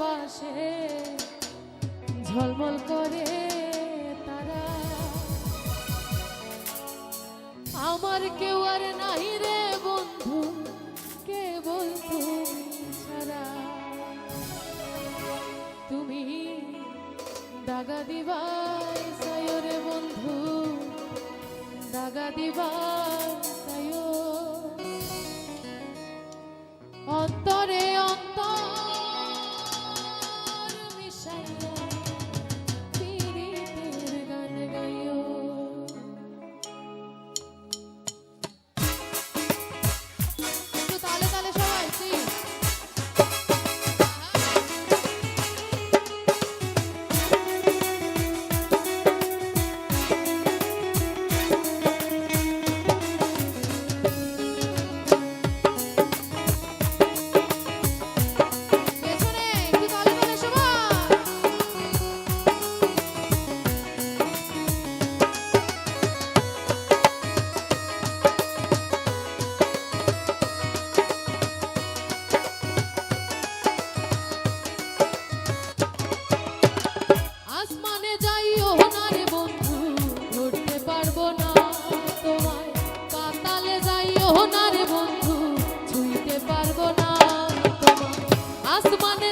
পাশে ঝলমল করে তারা। আমার কেউ আর নাই রে বন্ধু কে তুমি ছাড়া। তুমি দাগা দিবা আসমানে